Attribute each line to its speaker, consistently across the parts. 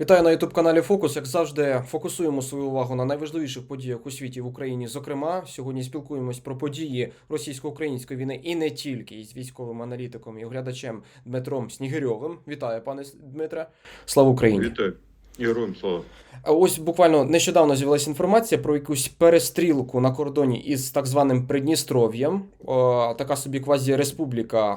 Speaker 1: Вітаю на youtube каналі Фокус. Як завжди, фокусуємо свою увагу на найважливіших подіях у світі в Україні. Зокрема, сьогодні спілкуємось про події російсько-української війни і не тільки із військовим аналітиком і оглядачем Дмитром Снігирьовим. Вітаю, пане Дмитре. Слава Україні!
Speaker 2: Вітаю. Героям слава.
Speaker 1: Ось буквально нещодавно з'явилася інформація про якусь перестрілку на кордоні із так званим Придністров'ям. О, така собі квазі-республіка,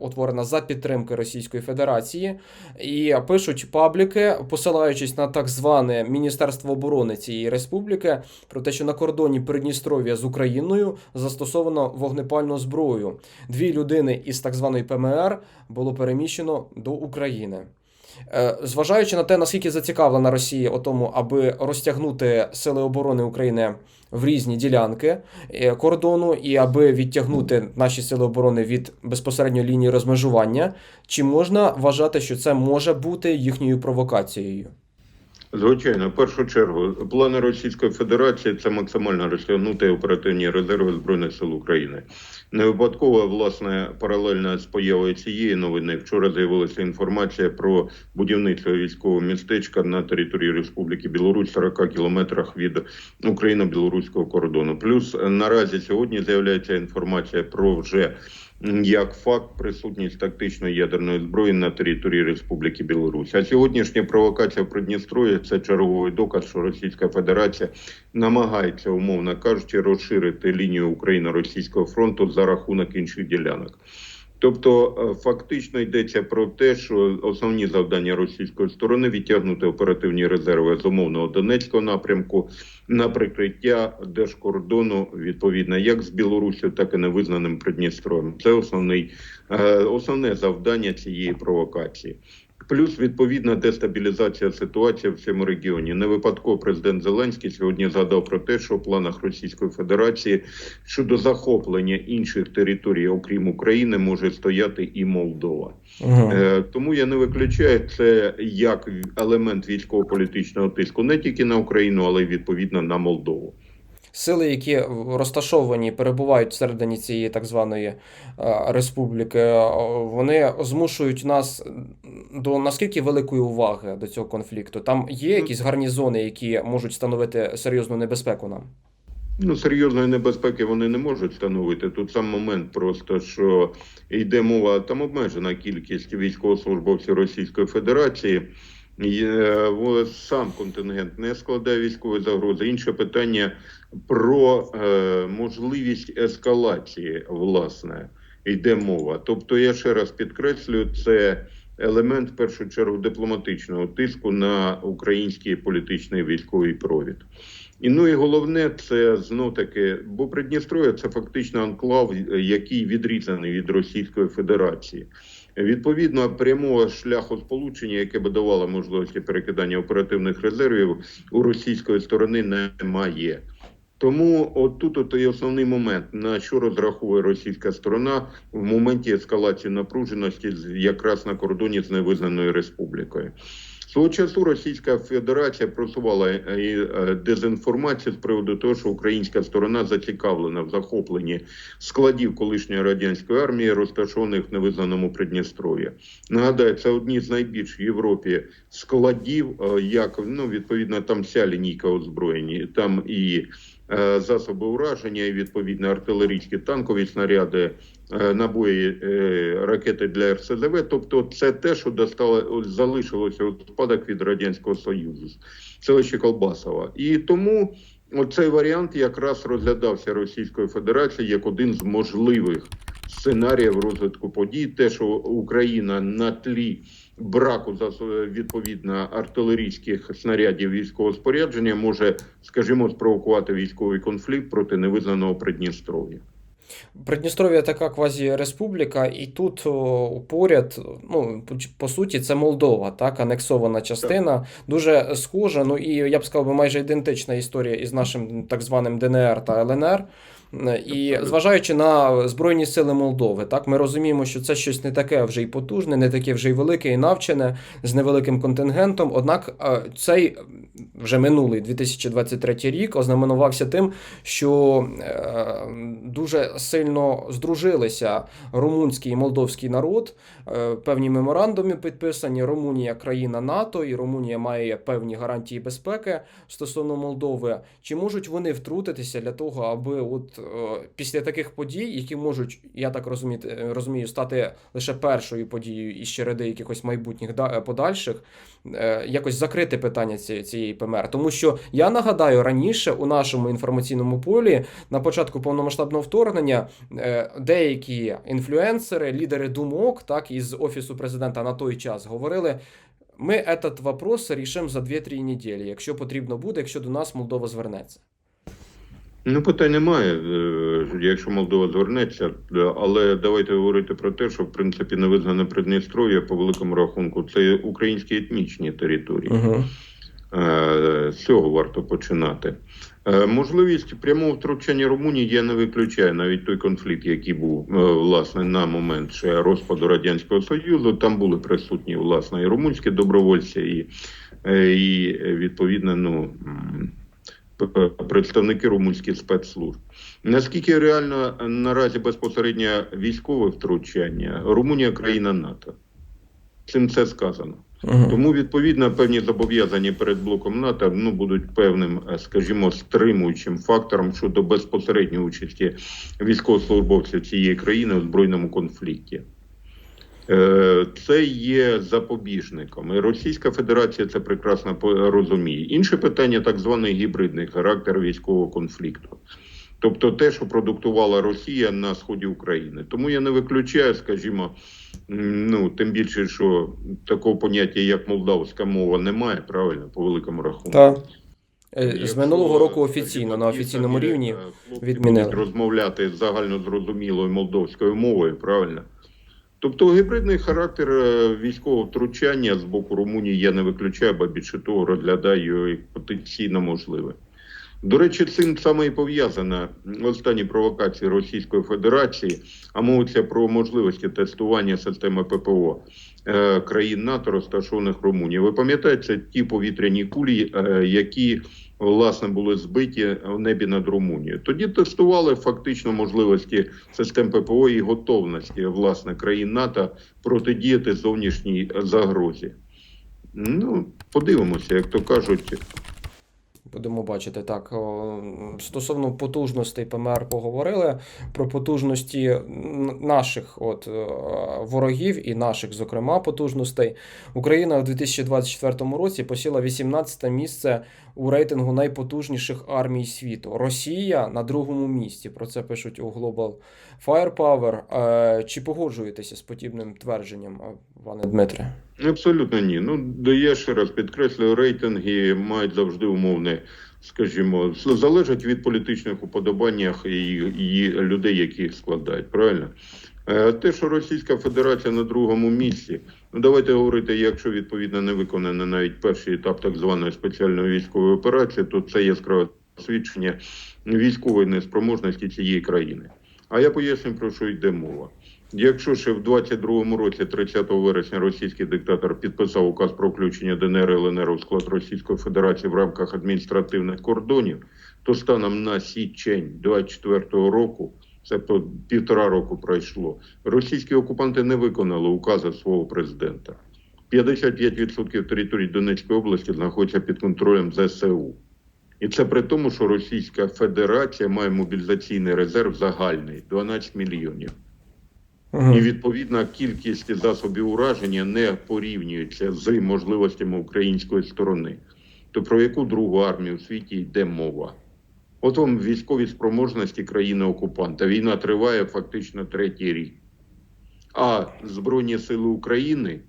Speaker 1: утворена за підтримки Російської Федерації. І пишуть пабліки, посилаючись на так зване Міністерство оборони цієї республіки, про те, що на кордоні Придністров'я з Україною застосовано вогнепальну зброю. Дві людини із так званої ПМР було переміщено до України. Е, Зважаючи на те, наскільки зацікавлена Росія у тому, аби розтягнути сили оборони України в різні ділянки е, кордону, і аби відтягнути наші сили оборони від безпосередньої лінії розмежування, чи можна вважати, що це може бути їхньою провокацією?
Speaker 2: Звичайно, в першу чергу, плани Російської Федерації це максимально розтягнути оперативні резерви Збройних сил України. Не випадково, власне, паралельно з появою цієї новини, вчора з'явилася інформація про будівництво військового містечка на території Республіки Білорусь, 40 кілометрах від україно-білоруського кордону. Плюс е, наразі сьогодні з'являється інформація про вже як факт присутність тактичної ядерної зброї на території Республіки Білорусь. А сьогоднішня провокація в Придністров'ї – це черговий доказ, що Російська Федерація намагається, умовно кажучи, розширити лінію Україно-російського фронту за рахунок інших ділянок. Тобто, е, фактично йдеться про те, що основні завдання російської сторони відтягнути оперативні резерви з умовного Донецького напрямку на прикриття держкордону, відповідно, як з Білоруссю, так і невизнаним Придністров'ям. Це основний е, основне завдання цієї провокації. Плюс відповідна дестабілізація ситуації в цьому регіоні. Не випадково президент Зеленський сьогодні згадав про те, що в планах Російської Федерації щодо захоплення інших територій, окрім України, може стояти і Молдова.
Speaker 1: Угу.
Speaker 2: Е, тому я не виключаю це як елемент військово-політичного тиску не тільки на Україну, але й відповідно на Молдову.
Speaker 1: Сили, які розташовані, перебувають всередині цієї так званої е, республіки, е, вони змушують нас до наскільки великої уваги до цього конфлікту? Там є якісь гарнізони, які можуть становити серйозну небезпеку нам?
Speaker 2: Ну, серйозної небезпеки вони не можуть становити. Тут сам момент просто, що йде мова, там обмежена кількість військовослужбовців Російської Федерації. Сам контингент не складає військової загрози. Інше питання про е, можливість ескалації, власне, йде мова. Тобто, я ще раз підкреслюю, це елемент в першу чергу дипломатичного тиску на український політичний військовий провід. І ну і головне, це знов таки, бо Придністров'я це фактично анклав, який відрізаний від Російської Федерації. Відповідно, прямого шляху сполучення, яке би давало можливості перекидання оперативних резервів, у російської сторони немає. Тому отут от і основний момент, на що розраховує російська сторона в моменті ескалації напруженості якраз на кордоні з невизнаною республікою. Свого часу Російська Федерація просувала е, е, дезінформацію з приводу того, що українська сторона зацікавлена в захопленні складів колишньої радянської армії, розташованих в невизнаному Придністров'ї. Нагадаю, це одні з найбільш в Європі складів, е, як ну відповідно там вся лінійка озброєння, там і засоби ураження, і відповідно артилерійські танкові снаряди, набої, е, ракети для РСЗВ. Тобто, це те, що достало залишилося у спадок від радянського союзу, селище Колбасова. І тому оцей варіант якраз розглядався Російською Федерацією як один з можливих сценаріїв розвитку подій. Те, що Україна на тлі браку відповідно артилерійських снарядів військового спорядження може, скажімо, спровокувати військовий конфлікт проти невизнаного Придністров'я.
Speaker 1: Придністров'я така квазі-республіка, і тут о, поряд, ну по, суті, це Молдова, так, анексована частина, дуже схожа. Ну і я б сказав, майже ідентична історія із нашим так званим ДНР та ЛНР. Е, І зважаючи на Збройні Сили Молдови, так ми розуміємо, що це щось не таке вже й потужне, не таке вже й велике і навчене з невеликим контингентом. Однак е, цей вже минулий 2023 рік ознаменувався тим, що е, дуже сильно здружилися румунський і молдовський народ. Е, Певні меморандуми підписані. Румунія країна НАТО, і Румунія має певні гарантії безпеки стосовно Молдови. Чи можуть вони втрутитися для того, аби от е, після таких подій, які можуть, я так розумію, розумію, стати лише першою подією із череди якихось майбутніх е, подальших, якось закрити питання цієї, ПМР? Тому що я нагадаю раніше у нашому інформаційному полі на початку повномасштабного вторгнення деякі інфлюенсери, лідери думок, так із офісу президента на той час говорили. Ми этот вопрос рішимо за 2-3 неділі, якщо потрібно буде, якщо до нас Молдова звернеться.
Speaker 2: Ну, питань немає, е, якщо Молдова звернеться, але давайте говорити про те, що в принципі невизнане Придністров'я по великому рахунку це українські етнічні території.
Speaker 1: Угу.
Speaker 2: З цього варто починати. Е, Можливість прямого втручання Румунії я не виключаю навіть той конфлікт, який був е, власне на момент розпаду радянського союзу. Там були присутні власне і румунські добровольці, і, е, і відповідно ну. представники румунських спецслужб. Наскільки реально наразі безпосередньо військове втручання? Румунія країна НАТО. Цим це сказано.
Speaker 1: Угу.
Speaker 2: Тому відповідно певні зобов'язання перед блоком НАТО ну будуть певним, е, скажімо, стримуючим фактором щодо безпосередньої участі військовослужбовців цієї країни у збройному конфлікті. Е, Це є запобіжником. І Російська Федерація це прекрасно розуміє. Інше питання так званий гібридний характер військового конфлікту. Тобто те, що продуктувала Росія на сході України. Тому я не виключаю, скажімо, ну тим більше, що такого поняття, як молдавська мова, немає, правильно, по великому рахунку.
Speaker 1: Так. Е, З минулого року офіційно на офіційному рівні
Speaker 2: е,
Speaker 1: відмінили.
Speaker 2: розмовляти загально зрозумілою молдовською мовою, правильно? Тобто гібридний характер е, військового втручання з боку Румунії я не виключаю, бо більше того розглядаю його як потенційно можливе. До речі, цим саме і пов'язана останні провокації Російської Федерації, а мовиться про можливості тестування системи ППО е, країн НАТО, розташованих в Румунії. Ви пам'ятаєте, ті повітряні кулі, е, які власне були збиті в небі над Румунією. Тоді тестували фактично можливості систем ППО і готовності власне країн НАТО протидіяти зовнішній загрозі. Ну, подивимося, як то кажуть.
Speaker 1: Будемо бачити так. Стосовно потужностей ПМР поговорили про потужності наших от е, ворогів і наших, зокрема, потужностей. Україна у 2024 році посіла 18 місце у рейтингу найпотужніших армій світу. Росія на другому місці. Про це пишуть у Global Firepower. Е, Чи погоджуєтеся з подібним твердженням, пане Дмитре?
Speaker 2: Абсолютно ні. Ну я ще раз підкреслюю, рейтинги мають завжди умовне, скажімо, залежать від політичних уподобаннях і, і людей, які їх складають. Правильно? Е, Те, що Російська Федерація на другому місці, ну давайте говорити, якщо відповідно не виконано навіть перший етап так званої спеціальної військової операції, то це яскраве свідчення військової неспроможності цієї країни. А я поясню про що йде мова. Якщо ще в 22-му році, 30 вересня, російський диктатор підписав указ про включення ДНР і ЛНР у склад Російської Федерації в рамках адміністративних кордонів, то станом на січень 24-го року, це півтора року пройшло, російські окупанти не виконали укази свого президента. 55% території Донецької області знаходяться під контролем ЗСУ. І це при тому, що Російська Федерація має мобілізаційний резерв загальний 12 мільйонів. І відповідна кількість засобів ураження не порівнюється з можливостями української сторони. То про яку другу армію в світі йде мова? От вам військові спроможності країни-окупанта. Війна триває фактично третій рік. А Збройні Сили України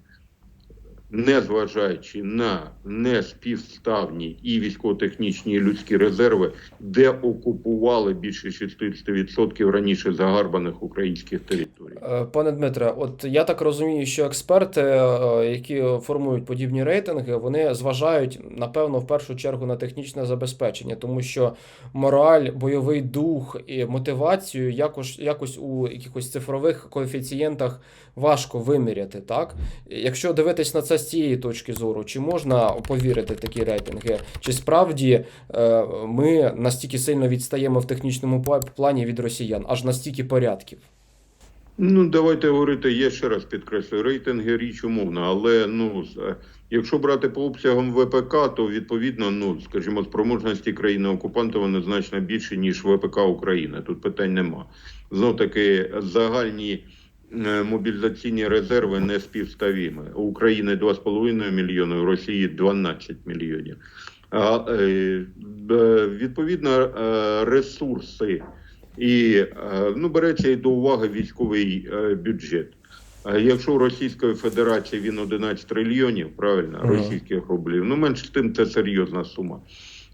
Speaker 2: незважаючи на неспівставні і військово-технічні і людські резерви, де окупували більше 60% раніше загарбаних українських територій.
Speaker 1: Е, Пане Дмитре, от я так розумію, що експерти, е, які формують подібні рейтинги, вони зважають напевно в першу чергу на технічне забезпечення, тому що мораль, бойовий дух і мотивацію якось, якось у якихось цифрових коефіцієнтах важко виміряти. Так, якщо дивитись на це з цієї точки зору, чи можна повірити такі рейтинги, чи справді е, ми настільки сильно відстаємо в технічному плані від росіян, аж настільки порядків?
Speaker 2: Ну, давайте говорити, я ще раз підкреслюю, рейтинги річ умовна, але ну, е, якщо брати по обсягам ВПК, то відповідно, ну, скажімо, спроможності країни-окупанта вони значно більше, ніж ВПК України. Тут питань нема. Знов таки, загальні мобілізаційні резерви не співставімі. У України 2,5 мільйони, у Росії 12 мільйонів. А, е, е, відповідно, е, ресурси і е, ну, береться і до уваги військовий е, бюджет. Якщо у Російської Федерації він 11 трильйонів, правильно,
Speaker 1: російських
Speaker 2: рублів, ну менше з тим це серйозна сума.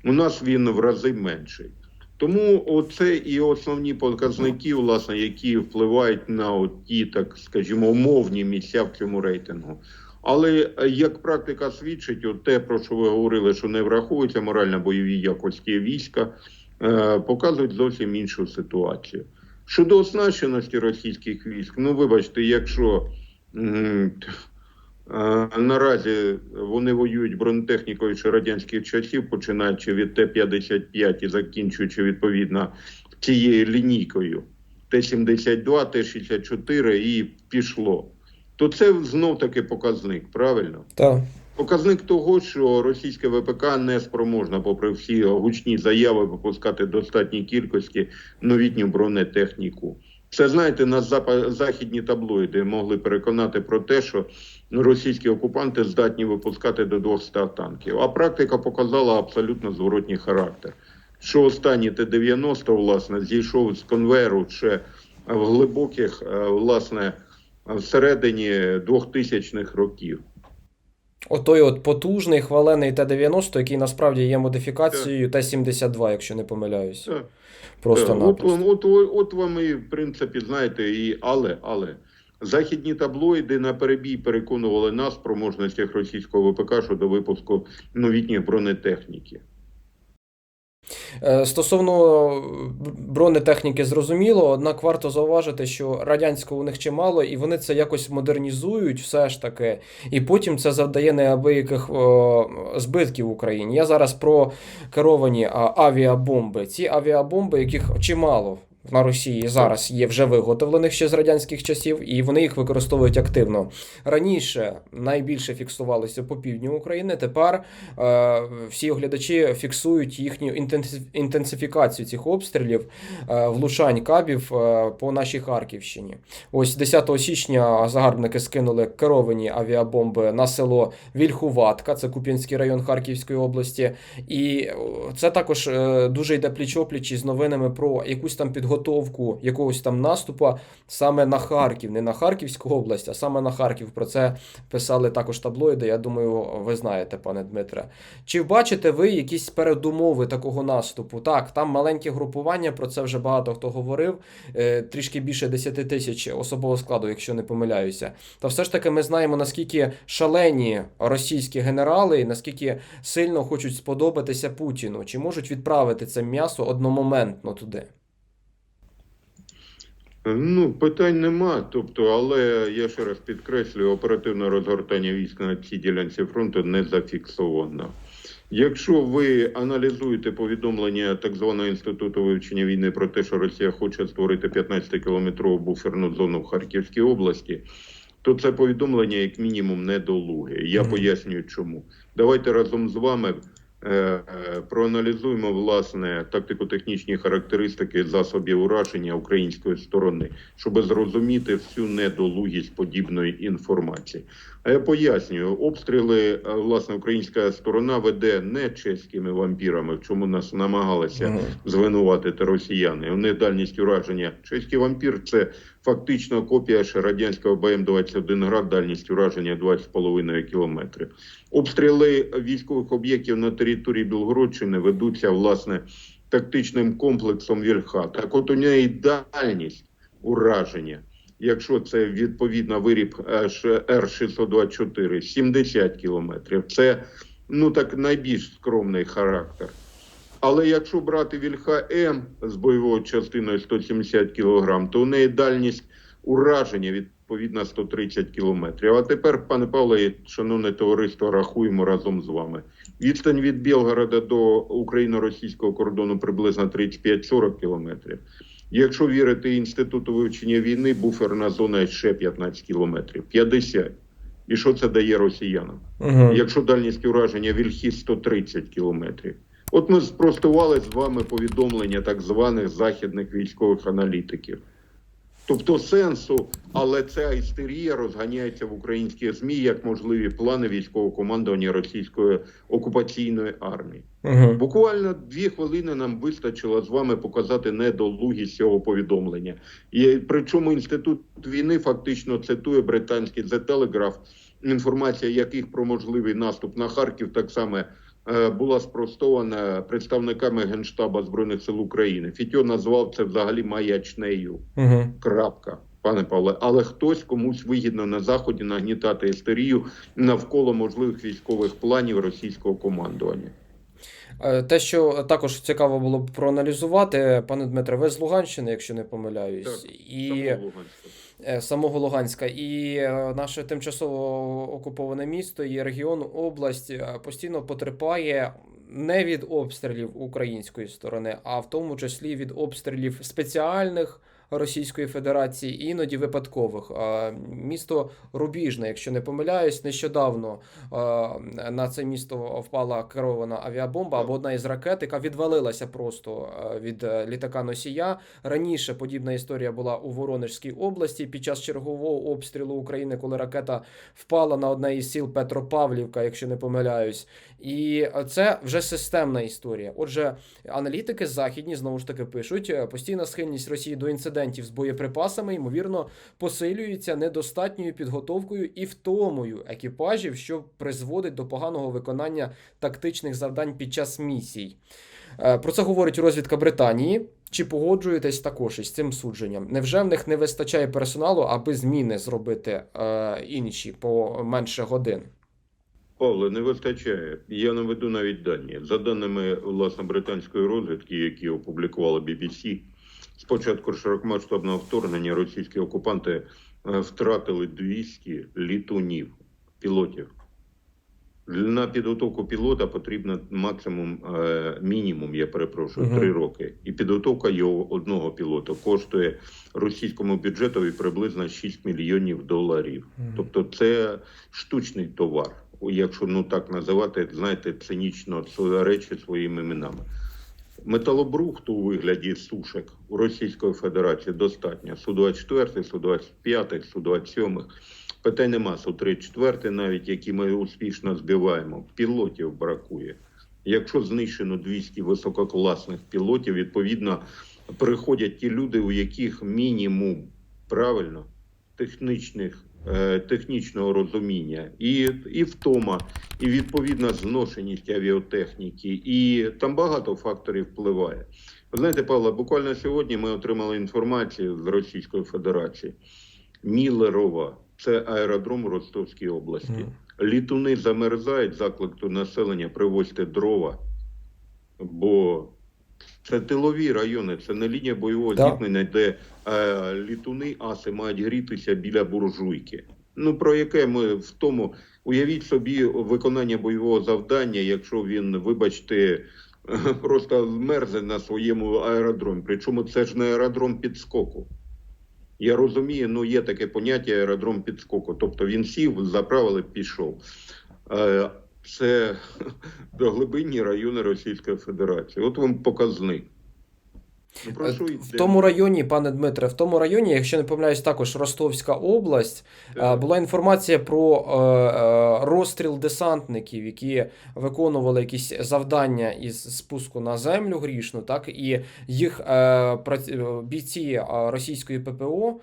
Speaker 2: У нас він в рази менший. Тому оце і основні показники, власне, які впливають на ті, так скажімо, умовні місця в цьому рейтингу. Але е, як практика свідчить, от те, про що ви говорили, що не враховуються морально-бойові якості війська, е, показують зовсім іншу ситуацію. Щодо оснащеності російських військ, ну вибачте, якщо наразі вони воюють бронетехнікою ще радянських часів, починаючи від Т-55 і закінчуючи відповідно цією лінійкою Т-72, Т-64 і пішло, то це знов таки показник, правильно?
Speaker 1: Так.
Speaker 2: Показник того, що російське ВПК не спроможна, попри всі гучні заяви, випускати достатній кількості новітню бронетехніку. Це знаєте, на запа- західні таблоїди могли переконати про те, що російські окупанти здатні випускати до 200 танків. А практика показала абсолютно зворотній характер. Що останній Т-90, власне, зійшов з конвейеру ще в глибоких, е, власне, всередині 2000-х років.
Speaker 1: Отой от потужний хвалений Т-90, який насправді є модифікацією Т-72, якщо не помиляюсь.
Speaker 2: Так.
Speaker 1: Просто
Speaker 2: так. от, от, от, от вам і, в принципі, знаєте, і але, але західні таблоїди на перебій переконували нас про можностях російського ВПК щодо випуску новітніх бронетехніки.
Speaker 1: Е, Стосовно бронетехніки, зрозуміло, однак варто зауважити, що радянського у них чимало, і вони це якось модернізують все ж таки, і потім це завдає неабияких о, збитків Україні. Я зараз про керовані авіабомби. Ці авіабомби, яких чимало. На Росії зараз є вже виготовлених ще з радянських часів, і вони їх використовують активно. Раніше найбільше фіксувалося по півдню України. Тепер е, всі оглядачі фіксують їхню інтенсифікацію цих обстрілів, е, влучань кабів е, по нашій Харківщині. Ось 10 січня загарбники скинули керовані авіабомби на село Вільхуватка, це Куп'янський район Харківської області. І е, це також е, дуже йде пліч-опліч із новинами про якусь там підготовку якогось там наступу саме на Харків, не на Харківську область, а саме на Харків. Про це писали також таблоїди. Я думаю, ви знаєте, пане Дмитре. Чи бачите ви якісь передумови такого наступу? Так, там маленькі групування, про це вже багато хто говорив. е, Трішки більше 10 тисяч особового складу, якщо не помиляюся. Та все ж таки ми знаємо, наскільки шалені російські генерали, і наскільки сильно хочуть сподобатися Путіну. Чи можуть відправити це м'ясо одномоментно туди?
Speaker 2: Ну, питань нема. Тобто, але я ще раз підкреслюю, оперативне розгортання військ на цій ділянці фронту не зафіксовано. Якщо ви аналізуєте повідомлення так званого інституту вивчення війни про те, що Росія хоче створити 15-кілометрову буферну зону в Харківській області, то це повідомлення як мінімум недолуге. Я пояснюю, чому. Давайте разом з вами е, е, проаналізуємо власне тактико-технічні характеристики засобів ураження української сторони, щоб зрозуміти всю недолугість подібної інформації. А я пояснюю, обстріли е, власне українська сторона веде не чеськими вампірами, в чому нас намагалися звинуватити росіяни. У них дальність ураження чеський вампір це фактично копія ще радянського БМ-21 град дальністю ураження 20,5 кілометрів. Обстріли військових об'єктів на території Білгородщини ведуться власне тактичним комплексом Вільха. Так от у неї дальність ураження, якщо це відповідно виріб Р-624, 70 кілометрів. Це ну так найбільш скромний характер. Але якщо брати Вільха М з бойовою частиною 170 кг, то у неї дальність ураження відповідно 130 кілометрів. А тепер, пане Павле, і шановне товариство, рахуємо разом з вами. Відстань від Білгорода до україно-російського кордону приблизно 35-40 кілометрів. Якщо вірити інституту вивчення війни, буферна зона ще 15 кілометрів, 50. І що це дає росіянам?
Speaker 1: Угу.
Speaker 2: Якщо дальність ураження вільхі 130 кілометрів. От ми спростували з вами повідомлення так званих західних військових аналітиків. Тобто сенсу, але ця істерія розганяється в українські ЗМІ як можливі плани військового командування російської окупаційної армії.
Speaker 1: Угу.
Speaker 2: Буквально дві хвилини нам вистачило з вами показати недолугість цього повідомлення. І причому інститут війни фактично цитує британський The Telegraph, інформація яких про можливий наступ на Харків так само була спростована представниками Генштаба Збройних сил України. Фітьо назвав це взагалі маячнею.
Speaker 1: Угу.
Speaker 2: Крапка. Пане Павле, але хтось комусь вигідно на заході нагнітати істерію навколо можливих військових планів російського командування.
Speaker 1: Е, Те, що також цікаво було б проаналізувати, пане Дмитре, ви з Луганщини, якщо не помиляюсь,
Speaker 2: Так,
Speaker 1: і е, самого Луганська, і е, наше тимчасово окуповане місто і регіон, область е, постійно потерпає не від обстрілів української сторони, а в тому числі від обстрілів спеціальних. Російської Федерації, іноді випадкових. Місто Рубіжне, якщо не помиляюсь, нещодавно на це місто впала керована авіабомба або одна із ракет, яка відвалилася просто від е, літака носія. Раніше подібна історія була у Воронежській області під час чергового обстрілу України, коли ракета впала на одне із сіл Петропавлівка, якщо не помиляюсь. І це вже системна історія. Отже, аналітики західні знову ж таки пишуть: е, постійна схильність Росії до інцидентів з боєприпасами, ймовірно, посилюється недостатньою підготовкою і втомою екіпажів, що призводить до поганого виконання тактичних завдань під час місій. Е, Про це говорить розвідка Британії. Чи погоджуєтесь також із цим судженням? Невже в них не вистачає персоналу, аби зміни зробити е, інші по менше годин?
Speaker 2: Павле, не вистачає. Я наведу навіть дані. За даними власне британської розвідки, які опублікувала BBC, з початку широкомасштабного вторгнення російські окупанти е, втратили 200 літунів пілотів. На підготовку пілота потрібно максимум е, мінімум, я перепрошую, три роки. І підготовка його одного пілота коштує російському бюджетові приблизно 6 мільйонів доларів. Тобто це штучний товар, якщо ну так називати, знаєте, цинічно речі своїми іменами. Металобрухту у вигляді сушек у Російської Федерації достатньо. Су-24, Су-25, Су-27. Питань нема. Су-34 навіть, які ми успішно збиваємо. Пілотів бракує. Якщо знищено 200 висококласних пілотів, відповідно приходять ті люди, у яких мінімум правильно технічних, технічного розуміння, і, і втома, і відповідна зношеність авіатехніки, і там багато факторів впливає. Ви знаєте, Павло, буквально сьогодні ми отримали інформацію з Російської Федерації. Мілерова, це аеродром у Ростовській області.
Speaker 1: Мгм.
Speaker 2: Літуни замерзають, заклик до населення привозьте дрова, бо це тилові райони, це не лінія бойового
Speaker 1: Так.
Speaker 2: зіткнення, де е, літуни аси мають грітися біля буржуйки. Ну про яке ми в тому уявіть собі виконання бойового завдання, якщо він, вибачте, просто змерзне на своєму аеродромі. Причому це ж не аеродром підскоку. Я розумію, ну є таке поняття аеродром підскоку. Тобто він сів, заправили, пішов. Це до глибинні райони Російської Федерації. От вам показник. Ну,
Speaker 1: Е, В тому районі, пане Дмитре, в тому районі, якщо не помиляюсь, також Ростовська область.
Speaker 2: Так.
Speaker 1: Е, Була інформація про е, розстріл десантників, які виконували якісь завдання із спуску на землю грішну, так і їх бійці російської ППО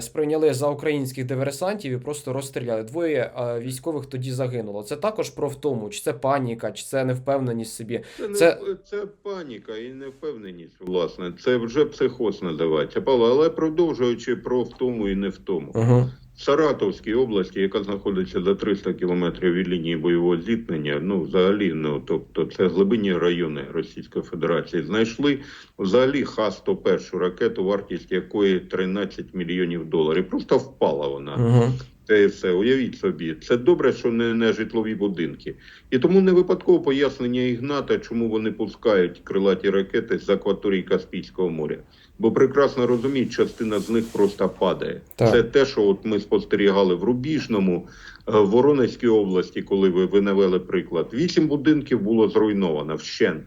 Speaker 1: сприйняли за українських диверсантів і просто розстріляли. Двоє е, військових тоді загинуло. Це також про втому, чи це паніка, чи це невпевненість в собі.
Speaker 2: Це, не,
Speaker 1: Це-
Speaker 2: це... паніка і невпевненість, власне. Це вже психоз називається. Павло, але продовжуючи про втому і не втому.
Speaker 1: Угу.
Speaker 2: Саратовській області, яка знаходиться за 300 кілометрів від лінії бойового зіткнення, ну взагалі, ну тобто це глибинні райони Російської Федерації, знайшли взагалі Х-101 ракету, вартість якої 13 мільйонів доларів. Просто впала вона.
Speaker 1: Угу.
Speaker 2: І все, уявіть собі. Це добре, що не, не житлові будинки. І тому не випадково пояснення Ігната, чому вони пускають крилаті ракети з акваторії Каспійського моря. Бо прекрасно розуміють, частина з них просто падає.
Speaker 1: Так.
Speaker 2: Це те, що от ми спостерігали в Рубіжному, е, в Воронезькій області, коли ви, ви навели приклад. Вісім будинків було зруйновано вщент.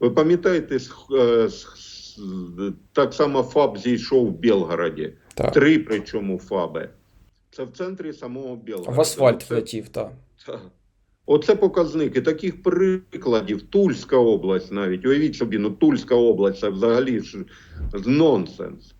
Speaker 2: Ви пам'ятаєте, е, так само ФАБ зійшов в Білгороді.
Speaker 1: Так.
Speaker 2: Три причому ФАБи. Це в центрі самого Білгорода.
Speaker 1: В асфальт
Speaker 2: Оце-
Speaker 1: влетів, так.
Speaker 2: так. Оце показники. Таких прикладів. Тульська область навіть. Уявіть собі, ну Тульська область це взагалі ж нонсенс.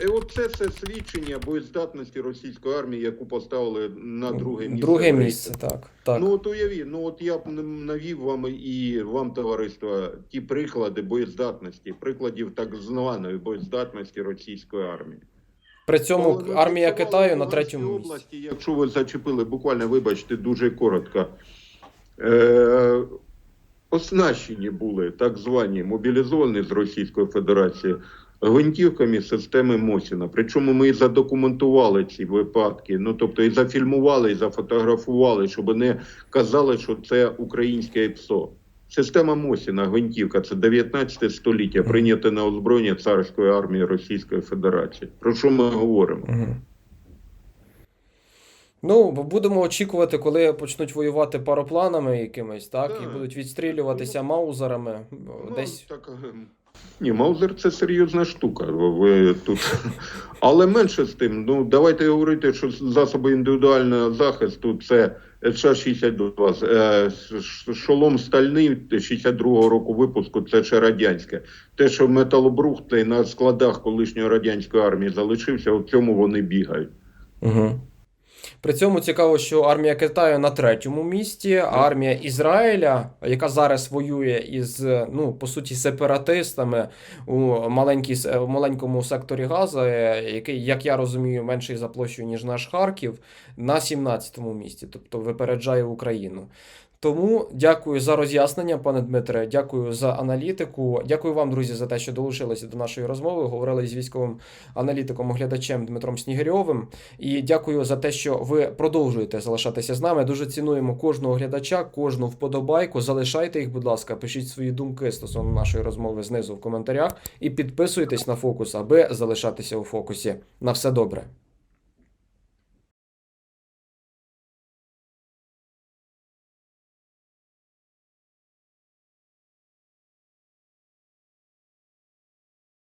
Speaker 2: І оце все свідчення боєздатності російської армії, яку поставили на друге місце.
Speaker 1: Друге місце, так. так.
Speaker 2: Ну от уявіть, ну от я б навів вам і вам, товариство, ті приклади боєздатності, прикладів так званої боєздатності російської армії.
Speaker 1: При цьому
Speaker 2: Але
Speaker 1: армія Китаю на третьому місці.
Speaker 2: області, якщо ви зачепили, буквально вибачте, дуже коротко. Е, оснащені були так звані мобілізовані з Російської Федерації гвинтівками системи Мосіна. Причому ми і задокументували ці випадки. Ну тобто і зафільмували, і зафотографували, щоб не казали, що це українське ПСО. Система Мосіна, гвинтівка, це 19 століття, прийнята на озброєння царської армії Російської Федерації. Про що ми говоримо?
Speaker 1: Угу. Ну, будемо очікувати, коли почнуть воювати паропланами якимись, так?
Speaker 2: Так.
Speaker 1: І будуть відстрілюватися маузерами.
Speaker 2: Ну,
Speaker 1: Десь.
Speaker 2: так, е, ні, Маузер це серйозна штука. Ви тут. Але менше з тим, ну давайте говорити, що засоби індивідуального захисту це СШ-62, е, ш- шолом стальний 62-го року випуску, це ще радянське. Те, що металобрухт на складах колишньої радянської армії залишився, у цьому вони бігають.
Speaker 1: Угу. При цьому цікаво, що армія Китаю на третьому місці, а армія Ізраїля, яка зараз воює із, ну, по суті, сепаратистами у маленькій, в маленькому секторі Газа, е, який, як я розумію, менший за площею, ніж наш Харків, на 17-му місці, тобто випереджає Україну. Тому дякую за роз'яснення, пане Дмитре. Дякую за аналітику. Дякую вам, друзі, за те, що долучилися до нашої розмови. Говорили з військовим аналітиком, оглядачем Дмитром Снігирьовим. І дякую за те, що ви продовжуєте залишатися з нами. Дуже цінуємо кожного глядача, кожну вподобайку. Залишайте їх, будь ласка, пишіть свої думки стосовно нашої розмови знизу в коментарях і підписуйтесь на фокус, аби залишатися у фокусі. На все добре.